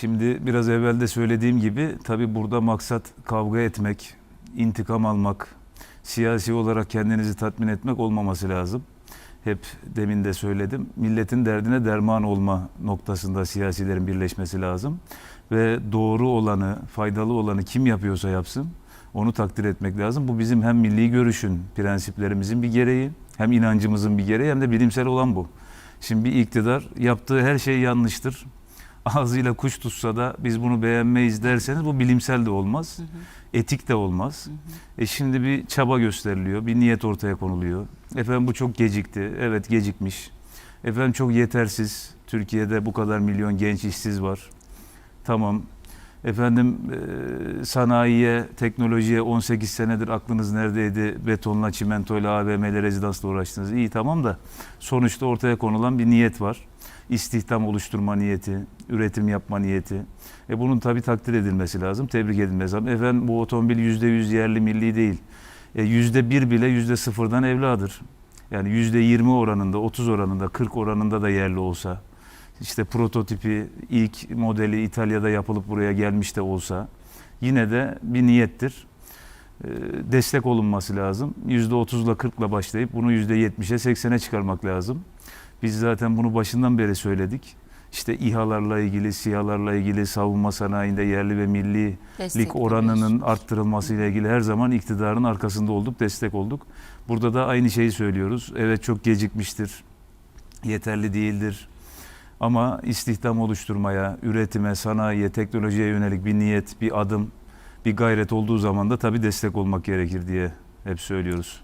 Şimdi biraz evvel de söylediğim gibi tabii burada maksat kavga etmek, intikam almak, siyasi olarak kendinizi tatmin etmek olmaması lazım. Hep demin de söyledim. Milletin derdine derman olma noktasında siyasilerin birleşmesi lazım. Ve doğru olanı, faydalı olanı kim yapıyorsa yapsın onu takdir etmek lazım. Bu bizim hem milli görüşün, prensiplerimizin bir gereği, hem inancımızın bir gereği hem de bilimsel olan bu. Şimdi bir iktidar yaptığı her şey yanlıştır. Ağzıyla kuş tutsa da biz bunu beğenmeyiz derseniz bu bilimsel de olmaz. Etik de olmaz. E şimdi bir çaba gösteriliyor, bir niyet ortaya konuluyor. Efendim bu çok gecikti. Evet gecikmiş. Efendim çok yetersiz. Türkiye'de bu kadar milyon genç işsiz var. Tamam. Efendim e, sanayiye, teknolojiye 18 senedir aklınız neredeydi? Betonla, çimentoyla, AVM'le, rezidansla uğraştınız. İyi tamam da sonuçta ortaya konulan bir niyet var. İstihdam oluşturma niyeti, üretim yapma niyeti. E bunun tabii takdir edilmesi lazım, tebrik edilmesi lazım. Efendim bu otomobil %100 yerli milli değil. E, %1 bile %0'dan evladır. Yani %20 oranında, 30 oranında, 40 oranında da yerli olsa işte prototipi ilk modeli İtalya'da yapılıp buraya gelmiş de olsa yine de bir niyettir. Ee, Destek olunması lazım. %30'la 40'la başlayıp bunu %70'e 80'e çıkarmak lazım. Biz zaten bunu başından beri söyledik. İşte İHA'larla ilgili, SİHA'larla ilgili savunma sanayinde yerli ve millilik oranının veriyorsunuz. arttırılması ile ilgili her zaman iktidarın arkasında olduk, destek olduk. Burada da aynı şeyi söylüyoruz. Evet çok gecikmiştir, yeterli değildir. Ama istihdam oluşturmaya, üretime, sanayiye, teknolojiye yönelik bir niyet, bir adım, bir gayret olduğu zaman da tabii destek olmak gerekir diye hep söylüyoruz.